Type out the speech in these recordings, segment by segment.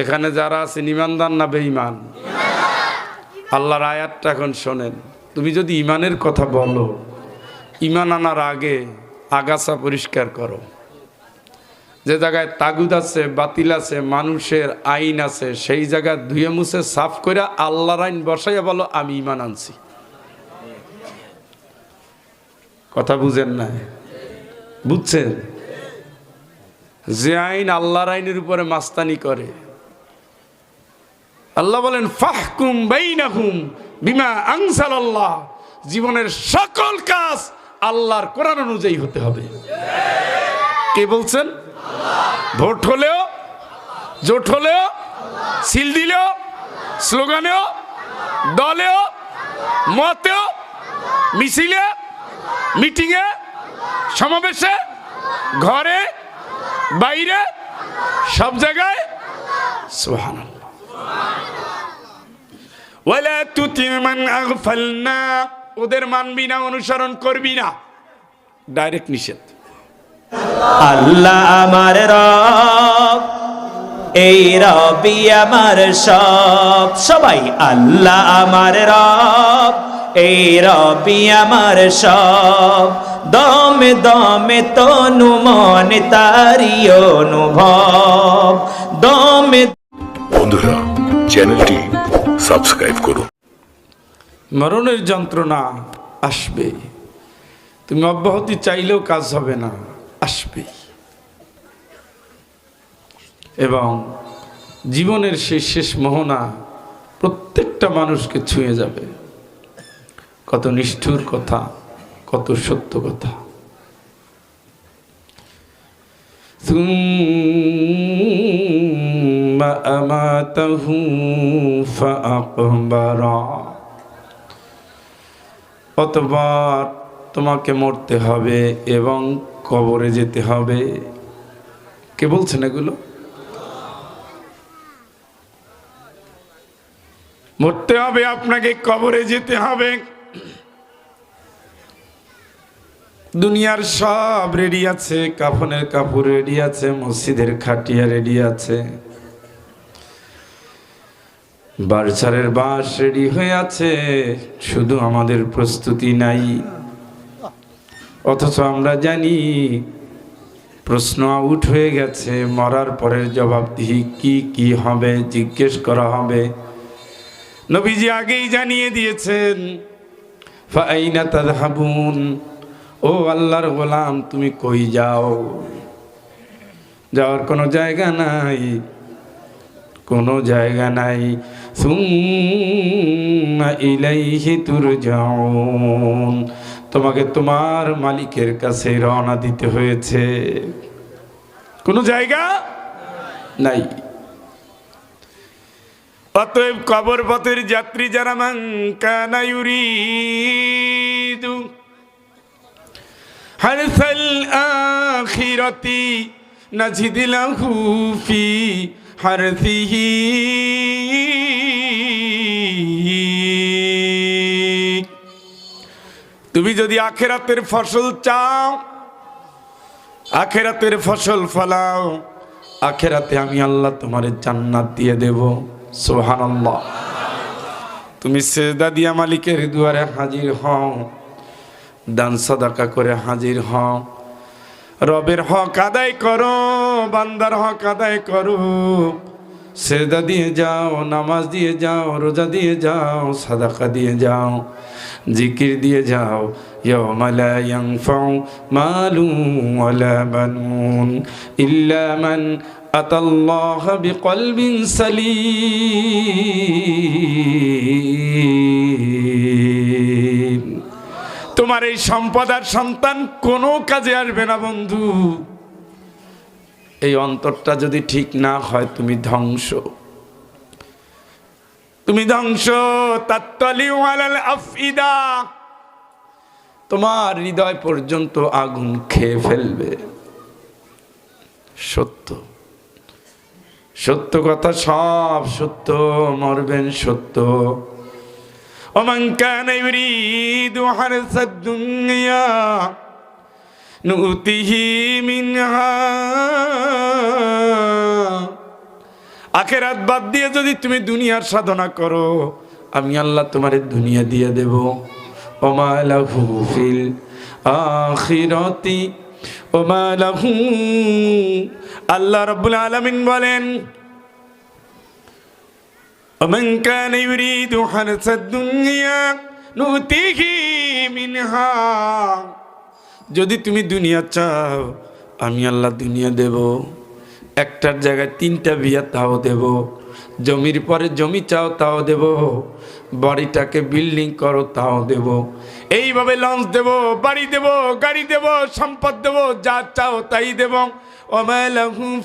এখানে যারা আছেন ইমানদার না বেঈমান? আল্লাহর আয়াতটা এখন শোনেন। তুমি যদি ইমানের কথা বলো ইমান আনার আগে আগাছা পরিষ্কার করো। যে জায়গায় তাগুদ আছে, বাতিল আছে, মানুষের আইন আছে, সেই জায়গা ধুয়ে মুছে সাফ করে আল্লাহর আইন বসাইয়া বলো, আমি ইমান আনছি। কথা বুঝেন না বুঝছেন? যে আইন আল্লাহর আইনের উপরে মাস্তানি করে আল্লাহ বলেন, ফাহকুম বাইনাহুম বিমা আনসাল আল্লাহ জীবনের সকল কাজ আল্লাহর কোরআন অনুযায়ী হতে হবে। কে বলছেন? ভোট হলেও, জোট হলেও, সিল দিলেও, স্লোগানেও, দলেও, মতেও, মিছিলে, মিটিংয়ে, সমাবেশে, ঘরে, বাইরে, সব জায়গায়, সুবহানাল্লাহ। ওদের মানবি না, অনুসরণ করবি না। ডাইরেক্ট নিষেধ। আল্লাহ আমার রব, এই রবি আমার সব। সবাই আল্লাহ আমার রব, এই রবি আমার সব। দমে দমে তনু মনে তারি অনুভব, দমে চ্যানেলটি সাবস্ক্রাইব করুন। মরণের যন্ত্রণা আসবে। তুমি অব্যাহতি চাইলেও কাজ হবে না, আসবে। এবং জীবনের সেই শেষ মোহনা প্রত্যেকটা মানুষকে ছুঁয়ে যাবে। কত নিষ্ঠুর কথা, কত সত্য কথা। ثم أماته فأقبره অতবার তোমাকে মরতে হবে এবং কবরে যেতে হবে কে বলছেন এগুলো মরতে হবে আপনাকে কবরে যেতে হবে দুনিয়ার সব রেডি আছে কাফনের কাপড় রেডি আছে মসজিদের খাটিয়া রেডি আছে বারসারের বাস রেডি হয়ে আছে। শুধু আমাদের প্রস্তুতি নাই। অথচ আমরা জানি, প্রশ্ন আউট হয়ে গেছে। মরার পরের জবাবদিহি কি কি হবে, জিজ্ঞেস করা হবে। নবীজি আগেই জানিয়ে দিয়েছেন, ফাইনা তাদহাবুন ও আল্লাহর গোলাম, তুমি কই যাও? যাওয়ার কোনো জায়গা নাই। কোনো জায়গা নাই। সুম্মা তোমাকে তোমার মালিকের কাছে রওনা দিতে হয়েছে। কোনো জায়গা? নাই। অতএব কবর পথের যাত্রী যারা কানা ইউরিদু। হারসাল আখিরাতি নাজিদ লাহু ফি হারসিহি। তুমি যদি আখেরাতের ফসল চাও, আখেরাতের ফসল ফলাও, আখেরাতে আমি আল্লাহ তোমার জান্নাত দিয়ে দেব। সোহানাল্লাহ তুমি সেজদা দিয়া মালিকের দুয়ারে হাজির হও, দান সদাকা করে হাজির হও। রবের হক আদায় করো, বান্দার হক আদায় করো। সেদা দিয়ে যাও, নামাজ দিয়ে যাও, রোজা দিয়ে যাও, সাদাকা দিয়ে যাও। জিকির দিয়ে যাও يوم لا ينفع مال ولا بنون إلا من أتى الله بقلب سليم তোমার এই সম্পদ আর সন্তান কোনো কাজে আসবে না বন্ধু এই অন্তরটা যদি ঠিক না হয় তুমি ধ্বংস তুমি ধ্বংস তাত্তালিউ আলাল আফইদা তোমার হৃদয় পর্যন্ত আগুন খেয়ে ফেলবে সত্য সত্য কথা সব সত্য মরবেন সত্য ومن كان يريد حرث الدنيا نؤته منها আখেরাত বাদ দিয়ে যদি তুমি দুনিয়ার সাধনা করো আমি আল্লাহ তোমার দুনিয়া দিয়ে দেব ওমা লাহু ফিল আখিরাতি ওমা লাহু আল্লাহ রাব্বুল আলামিন বলেন ومن كان يريد حرث الدنيا نؤتيه منها যদি তুমি দুনিয়া চাও আমি আল্লাহ দুনিয়া দেব একটার জায়গায় তিনটা বিয়া তাও দেব। জমির পরে জমি চাও তাও দেব। বাড়িটাকে বিল্ডিং করো তাও দেব। এইভাবে লঞ্চ দেব, বাড়ি দেব, গাড়ি দেব, সম্পদ দেব, যা চাও তাই দেব।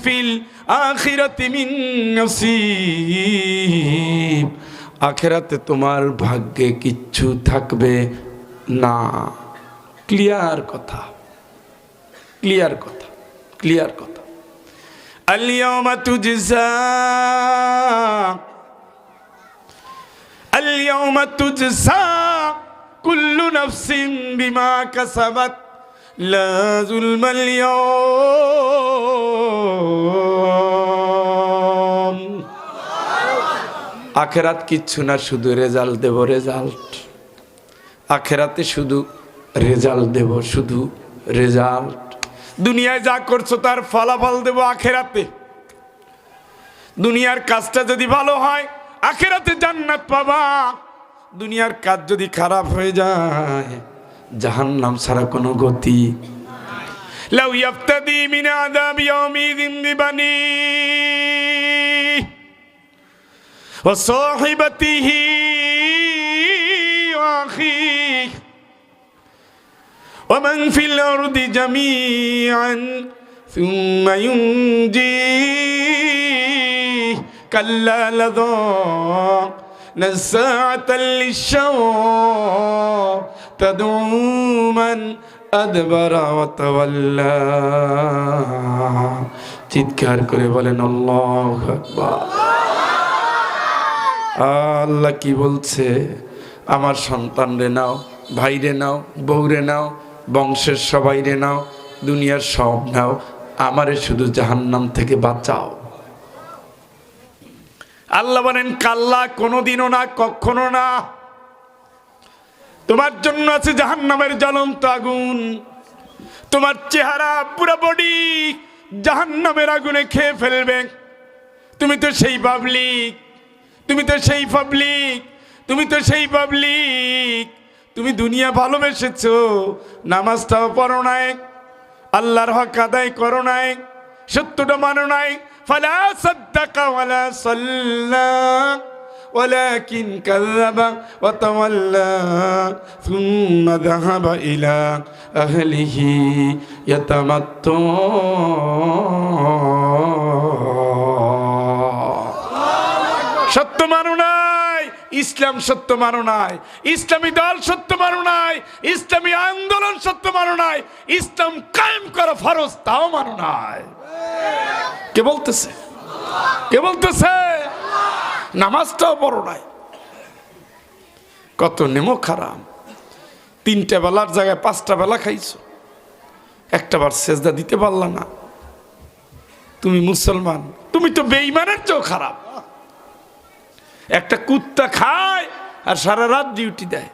ফিল আখেরাতে তোমার ভাগ্যে কিচ্ছু থাকবে না। ক্লিয়ার কথা। ক্লিয়ার কথা। ক্লিয়ার কথা। اليوم تجزى اليوم تجزى كل نفس بما كسبت لا ظلم اليوم আখেরাত কিচ্ছু না শুধু রেজাল্ট দেব রেজাল্ট আখেরাতে শুধু রেজাল্ট দেব শুধু রেজাল্ট দুনিয়ায় যা করছ তার ফলাফল দেব আখেরাতে। দুনিয়ার কাজটা যদি ভালো হয়, আখেরাতে জান্নাত পাবা। দুনিয়ার কাজ যদি খারাপ হয়ে যায়, জাহান্নাম ছাড়া কোনো গতি লাউ ইয়াফতাদি মিন আখি ومن في الأرض جميعا ثم ينجيه كلا لذا نزاعة للشوى تدعو من أدبر وتولى চিৎকার করে বলেন আল্লাহ আকবার আল্লাহ কি বলছে আমার সন্তানরে নাও ভাইরে নাও বউরে নাও বংশের সবাই রে নাও, দুনিয়ার সব নাও, আমারে শুধু জাহান্নাম থেকে বাঁচাও। আল্লাহ বলেন, কাল্লা কোনোদিনও না, কখনো না। তোমার জন্য আছে জাহান্নামের জ্বলন্ত আগুন। তোমার চেহারা পুরো বডি জাহান্নামের আগুনে খেয়ে ফেলবে। তুমি তো সেই পাবলিক, তুমি তো সেই পাবলিক, তুমি তো সেই পাবলিক। তুমি দুনিয়া ভালোবেসেছো নামাজটাও পড়ো নাই আল্লাহর হক আদায় করো নাই সত্যটা মানো নাই ফালা সাদ্দাকা ওয়ালা সাল্লা ولكن كذب وتولى ثم ذهب إلى أهله يتمتع ইসলাম সত্য মানো নাই। ইসলামী দল সত্য মানো নাই। ইসলামী আন্দোলন সত্য মানো নাই। ইসলাম কায়েম করা ফরজ, তাও মানো নাই। কে বলতেছে? কে বলতেছে? নামাজটাও পড়ো নাই। কত নেমো খারাপ তিনটা বেলার জায়গায় পাঁচটা বেলা খাইছো। একটা বার সেজদা দিতে পারলা না। তুমি মুসলমান, তুমি তো বেইমানের চেয়েও খারাপ। একটা কুত্তা খায় আর সারা রাত ডিউটি দেয়।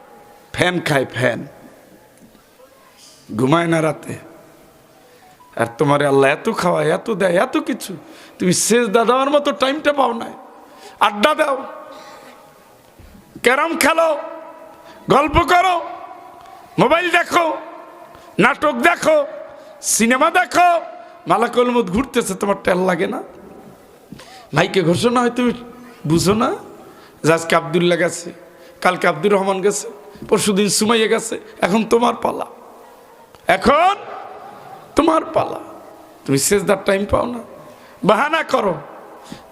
ফ্যান খায় ফ্যান। ঘুমায় না রাতে। আর তোমার আল্লাহ এত খাওয়ায়, এত দেয়, এত কিছু। তুমি শেষ দেওয়ার মতো টাইমটা পাও না। আড্ডা দাও। ক্যারাম খেলো। গল্প করো। মোবাইল দেখো। নাটক দেখো। সিনেমা দেখো। মালাকল মত ঘুরতেছে, তোমার টেল লাগে না? ভাইকে ঘোষণা হয়, তুমি বুঝো না? যে আজকে আবদুল্লাহ গেছে, কালকে আব্দুর রহমান গেছে, পরশুদিন সুমাইয়া গেছে, এখন তোমার পালা। এখন তোমার পালা। তুমি শেষদার টাইম পাও না। বাহানা করো,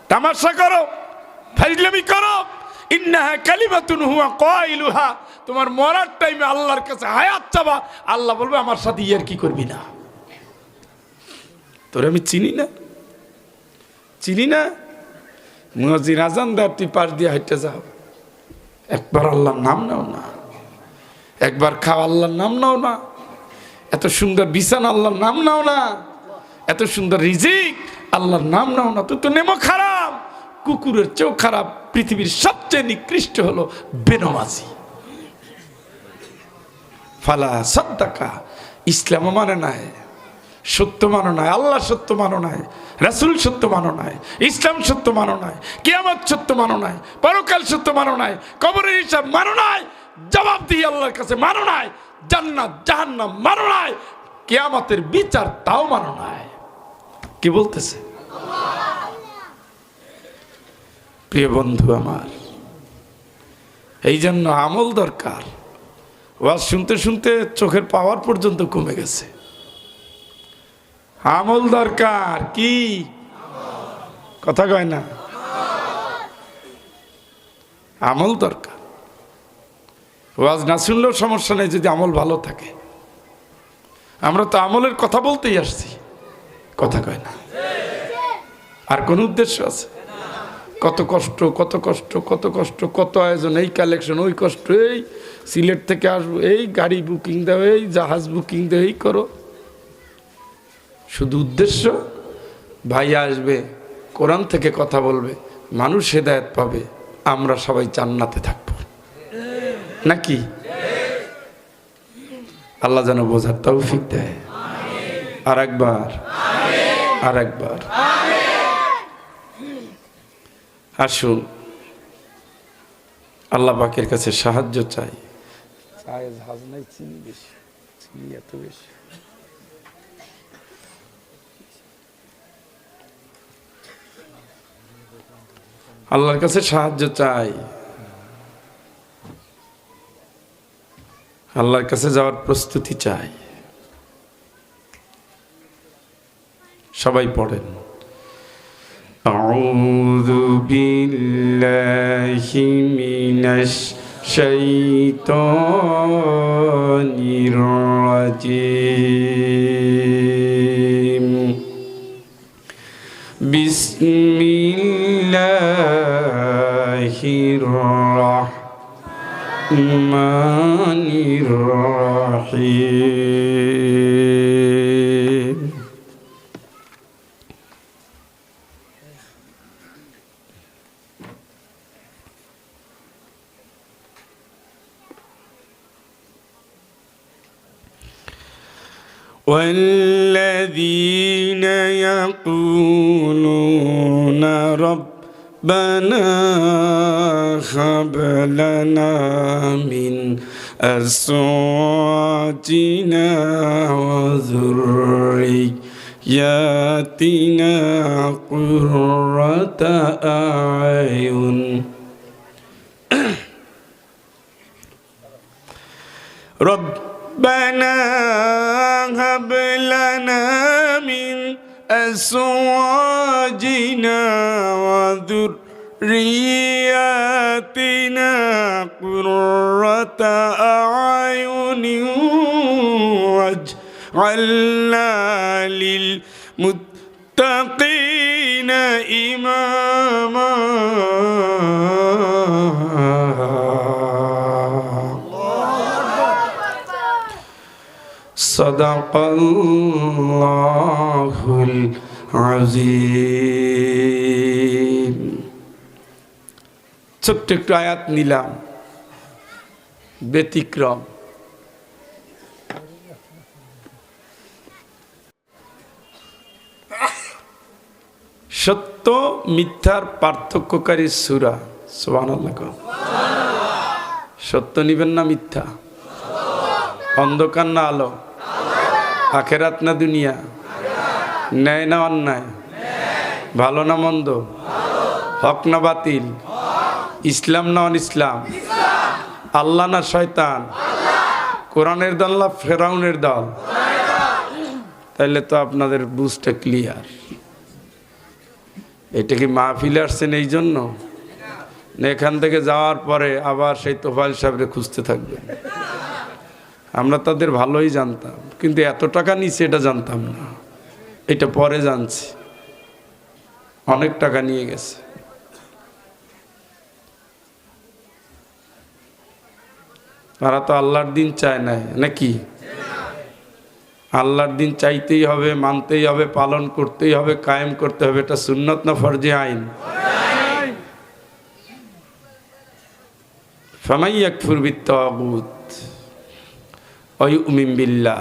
তামাশা করো, ফাইজলামি করো। ইন্নাহা কালিমাতুন হুয়া কয়লুহা তোমার মরার টাইমে আল্লাহর কাছে হায়াত চাবা। আল্লাহ বলবে, আমার সাথে ইয়ার কি করবি না? তোরে আমি চিনি না। চিনি না? মুয়াজিন আজান দাও তুই পাশ দিয়ে হাইটে যাও। একবার আল্লাহর নাম নাও না। একবার খাও, আল্লাহর নাম নাও না। এত সুন্দর বিছান আল্লাহর নাম নাও না। এত সুন্দর রিজিক আল্লাহর নাম নাও না। তুই তো নেমো খারাপ। কুকুরের চেয়েও খারাপ। পৃথিবীর সবচেয়ে নিকৃষ্ট হলো বেনমাজি। ফালা সদ্দাকা। ইসলামও মানে নাই। সত্য মানো নাই, আল্লাহ সত্য মানো নাই, রাসুল সত্য মানো নাই, ইসলাম সত্য মানো নাই, কিয়ামত সত্য মানো নাই, পরকাল সত্য মানো নাই, কবরের হিসাব মানো নাই জবাব দিয়ে আল্লাহর কাছে মানো নাই, জান্নাত, জাহান্নাম মানো নাই, কিয়ামতের বিচার তাও মানো নাই। কি বলতেছে? প্রিয় বন্ধু আমার, এই জন্য আমল দরকার। ওয়াজ শুনতে শুনতে চোখের পাওয়ার পর্যন্ত কমে গেছে। আমল দরকার, কি? কথা কয় না? আমল দরকার। ওয়াজ না শুনলেও সমস্যা নেই যদি আমল ভালো থাকে। আমরা তো আমলের কথা বলতেই আসছি। কথা কয় না? আর কোন উদ্দেশ্য আছে? কত কষ্ট কত কষ্ট কত কষ্ট, কত আয়োজন, এই কালেকশন, ওই কষ্ট, এই সিলেট থেকে আসব, এই গাড়ি বুকিং দাও, এই জাহাজ বুকিং দাও, এই করো। শুধু উদ্দেশ্য, ভাই আসবে, কোরআন থেকে কথা বলবে, মানুষ হেদায়ত পাবে, আমরা সবাই জান্নাতে থাকব। নাকি? আল্লাহ যেন বোঝার তৌফিক দেয়। আর একবার আর একবার। আসুন, আল্লাহ পাকের কাছে সাহায্য চাই। বেশি, চিনি এত বেশি। আল্লাহর কাছে সাহায্য চাই আল্লাহর কাছে যাওয়ার প্রস্তুতি চাই সবাই পড়েন أعوذ بالله من الشيطان الرجيم الرحمن الرحيم. والذين يقولون ربنا هب لنا من أزواجنا وذرياتنا قرة أعين. ربنا هب لنا من أزواجنا وذرياتنا قرة أعين واجعلنا للمتقين إماما. صدق الله العظيم. ছোট্ট একটু আয়াত নিলাম। ব্যতিক্রম। সত্য, মিথ্যার পার্থক্যকারী সুরা। সোহান সত্য নিবেন না মিথ্যা। অন্ধকার না আলো। আখেরাত না দুনিয়া। ন্যায় না অন্যায়। ভালো না মন্দ। হক না বাতিল। ইসলাম না অন ইসলাম আল্লাহ না শয়তান? কোরআনের দল না ফেরাউনের দল? তাইলে তো আপনাদের বুঝটা ক্লিয়ার এটা কি মাহফিলে আসছেন এই জন্য? এখান থেকে যাওয়ার পরে আবার সেই তোফাইল সাহেবরে খুঁজতে থাকবেন? আমরা তাদের ভালোই জানতাম, কিন্তু এত টাকা নিচ্ছে এটা জানতাম না। এটা পরে জানছি। অনেক টাকা নিয়ে গেছে। তারা তো আল্লাহর দিন চায় নাই, নাকি? আল্লাহর দিন চাইতেই হবে, মানতেই হবে, পালন করতেই হবে, কায়েম করতে হবে, এটা সুন্নত না ফরজে আইন? বিল্লাহ।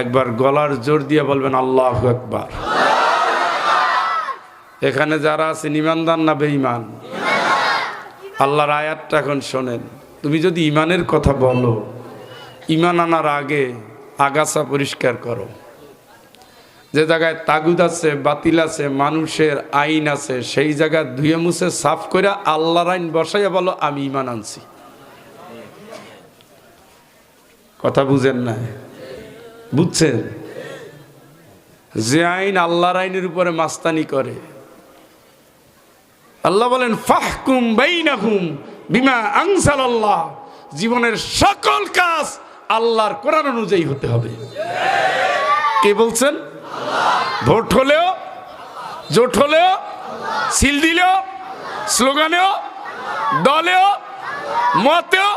একবার গলার জোর দিয়ে বলবেন, আল্লাহ একবার এখানে যারা আছেন ইমানদার না বেঈমান? আল্লাহর আয়াতটা এখন শোনেন। তুমি যদি ইমানের কথা বলো, ইমান আনার আগে আগাছা পরিষ্কার করো। যে জায়গায় তাগুদ আছে, বাতিল আছে, মানুষের আইন আছে, সেই জায়গায় ধুয়ে মুছে সাফ করে আল্লাহর আইন বসাইয়া বলো, আমি ইমান আনছি। কথা বুঝেন না? বুঝছেন? যে আইন আল্লাহর আইনের উপরে মাস্তানি করে। আল্লাহ বলেন, ফাহকুম বাইনাহুম। বিমা আনসাল আল্লাহ জীবনের সকল কাজ আল্লাহর কোরআন অনুযায়ী হতে হবে। কে বলছেন? ভোট হলেও, জোট হলেও, সিল দিলেও, স্লোগানেও, দলেও, মতেও,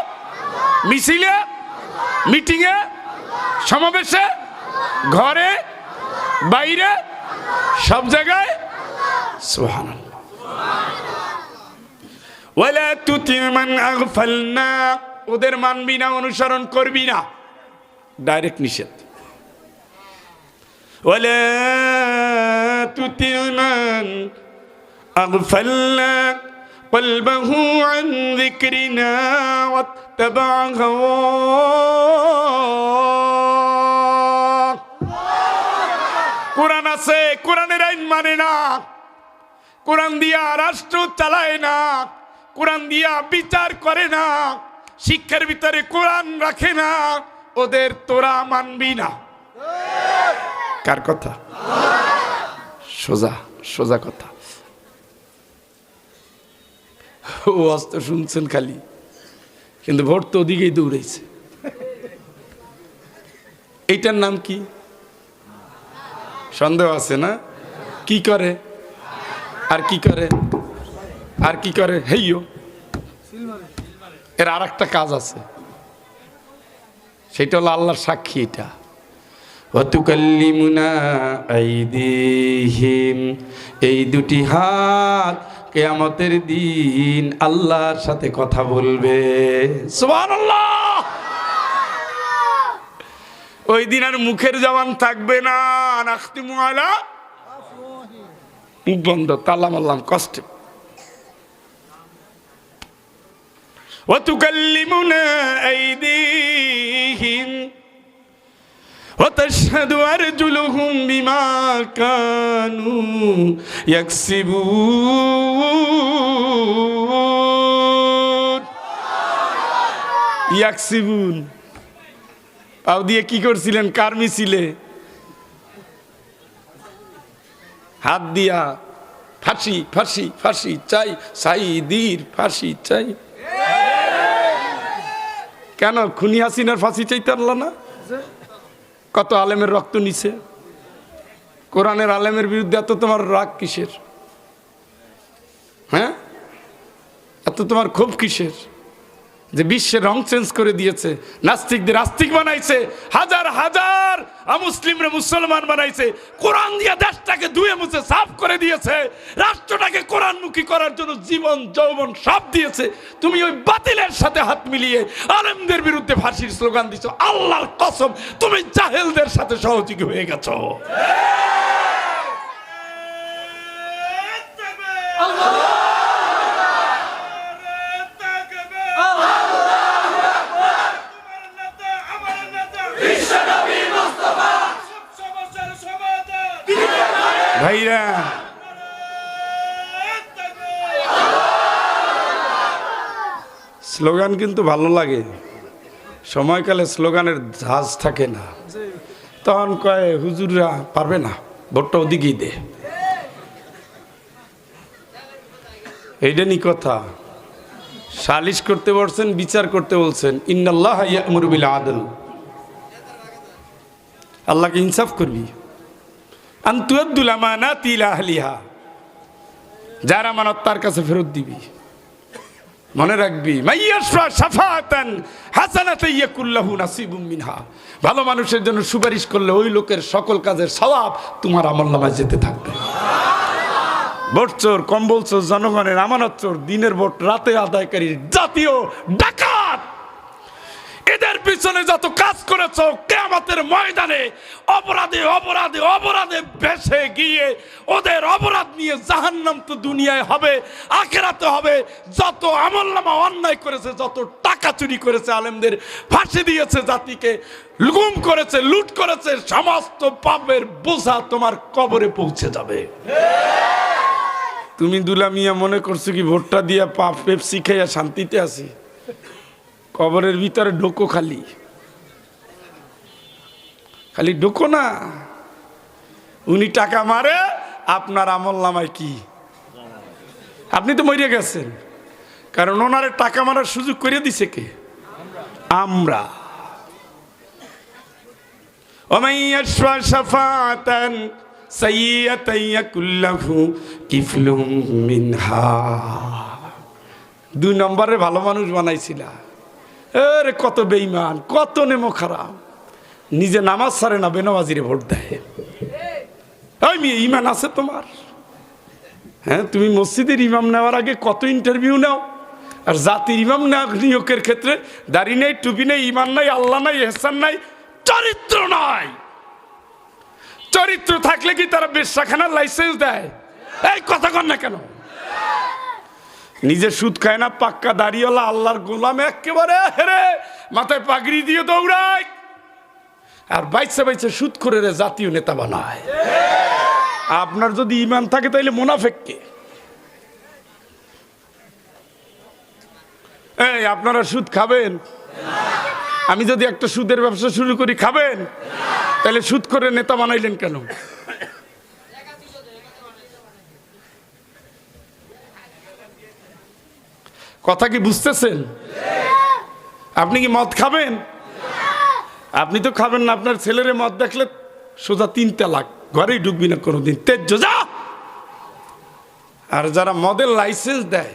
মিছিলে, মিটিংয়ে, সমাবেশে, ঘরে, বাইরে, সব জায়গায় সোহান ওয়ালা তুতি মান আগফালনা ওদের মানবি না অনুসরণ করবি না ডাইরেক্ট নিষেধ ওয়ালা তুতি মান আগফালনা قلبه عن ذكرنا واتبع هواه কোরআন আছে কোরআনের আইন মানে না কোরআন দিয়া রাষ্ট্র চালায় না কোরআন দিয়া বিচার করে না, শিক্ষার ভিতরে কোরআন রাখে না, ওদের তোরা মানবি না। কার কথা? সোজা সোজা কথা। ও অস্ত শুনছেন খালি, কিন্তু ভোট তো ওদিকেই দৌড়াইছে। এইটার নাম কি? সন্দেহ আছে না? কি করে? আর কি করে? আর কি করে? হেইও এর আর একটা কাজ আছে। সেটা হলো আল্লাহর সাক্ষী এটা। এই দুটি হাত কেয়ামতের দিন আল্লাহর সাথে কথা বলবে। ওই দিন আর মুখের জবান থাকবে না। মুখ বন্ধ, তালা মারলাম, কষ্টে। وتكلمنا أيديهم وتشهد أرجلهم بما كانوا يكسبون ইয়াকসিবুন পাও দিয়ে কি করছিলেন কার মিছিলে হাত দিয়া ফাঁসি ফাঁসি ফাঁসি চাই সাইদির ফাঁসি চাই কেন খুনি হাসিনার ফাঁসি চাইতে পারল না? কত আলেমের রক্ত নিছে। কোরআনের আলেমের বিরুদ্ধে এত তোমার রাগ কিসের? হ্যাঁ? এত তোমার ক্ষোভ কিসের? যে বিশ্বের রং চেঞ্জ করে দিয়েছে, নাস্তিকদের আস্তিক বানাইছে, হাজার হাজার মুসলিমরা মুসলমান বানাইছে, কোরআন দিয়ে দেশটাকে ধুয়ে মুছে সাফ করে দিয়েছে, রাষ্ট্রটাকে কোরআনমুখী করার জন্য জীবন, যৌবন সব দিয়েছে। তুমি ওই বাতিলের সাথে হাত মিলিয়ে আলেমদের বিরুদ্ধে ফাঁসির স্লোগান দিছো, আল্লাহর কসম, তুমি জাহেলদের সাথে সহযোগী হয়ে গেছো। ভাইরা স্লোগান কিন্তু ভালো লাগে। সময়কালে স্লোগানের ঝাঁজ থাকে না। তখন কয়, হুজুররা পারবে না, ভোটটা ওদিকেই দে। এইটা কথা। সালিশ করতে বলছেন, বিচার করতে বলছেন। ইন্নাল্লাহ আদল। আল্লাহকে ইনসাফ করবি। আন্তুয়াদ্দুল তার কাছে ফেরত দিবি। মনে রাখবি ভালো মানুষের জন্য সুপারিশ করলে ওই লোকের সকল কাজের সওয়াব তোমার আমল যেতে থাকবে। ভোট চোর, কম্বল চোর, জনগণের আমানত চোর, দিনের ভোট রাতে আদায়কারী জাতীয় ডাকাত। এদের পিছনে যত কাজ করেছ, কেয়ামতের ময়দানে অপরাধে অপরাধে অপরাধে ভেসে গিয়ে ওদের অপরাধ নিয়ে জাহান্নাম তো দুনিয়ায় হবে, আখেরাতে হবে। যত আমলনামা অন্যায় করেছে, যত টাকা চুরি করেছে আলেমদের, ফাঁসি দিয়েছে জাতিকে, গুম করেছে, লুট করেছে, সমস্ত পাপের বোঝা তোমার কবরে পৌঁছে যাবে। তুমি দুলা মিয়া মনে করছ কি ভোটটা দিয়া পাপ পেপসি খাইয়া শান্তিতে আছি? কবরের ভিতরে ডোকো খালি। খালি ডোকো না। উনি টাকা মারে, আপনার আমল নামায় কি? আপনি তো মরিয়া গেছেন। কারণ ওনারে টাকা মারার সুযোগ করে দিছে কে? আমরা। দুই নম্বরে ভালো মানুষ বানাইছিলা। আরে কত বেইমান কত নেমো খারাপ। নিজে নামাজ সারে না, বেনামাজিরে ভোট দেয়। ওই ইমান আছে তোমার? হ্যাঁ তুমি মসজিদের ইমাম নেওয়ার আগে কত ইন্টারভিউ নাও? আর জাতির ইমাম নিয়োগের ক্ষেত্রে দাড়ি নেই, টুপি নেই ইমান নাই, আল্লাহ নাই, এহসান নাই, চরিত্র নাই। চরিত্র থাকলে কি তারা বেশাখানার লাইসেন্স দেয়? এই কথা কন না কেন? নিজে সুদ খায় না, পাক্কা দাড়িওয়ালা, আল্লাহর গোলাম একেবারে, হেরে, মাথায় পাগড়ি দিয়ে দৌড়ায়। আর বাইসে বাইসে সুদ করে রে জাতীয় নেতা বানায়। আপনার যদি ইমান থাকে তাইলে মোনাফেককে এই, আপনারা সুদ খাবেন? আমি যদি একটা সুদের ব্যবসা শুরু করি, খাবেন? তাহলে সুদ করে নেতা বানাইলেন কেন? কথা কি বুঝতেছেন? আপনি কি মদ খাবেন? আপনি তো খাবেন না, আপনার ছেলের মদ দেখলে সোজা তিন তালাক, ঘরেই ঢুকবি না কোনোদিন। তেজ্য যা! আর যারা মদের লাইসেন্স দেয়,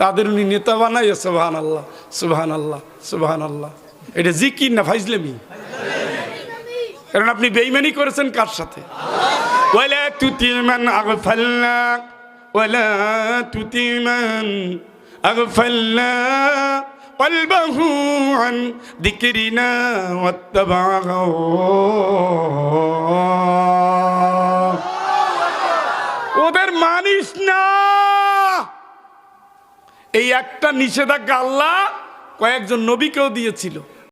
তাদের উনি নেতা বানাই সুবহান আল্লাহ সুবহান আল্লাহ সুবহান আল্লাহ এটা জিকির না ফাইজলেমি? কারণ আপনি বেইমানি করেছেন কার সাথে? ওয়ালা তুতিমান আগফালনা, ওয়ালা তুতিমান আগফালনা قلبه عن ذكرنا واتبع هواه ওদের মানিস না এই একটা নিষেধাজ্ঞা আল্লাহ কয়েকজন নবীকেও দিয়েছিল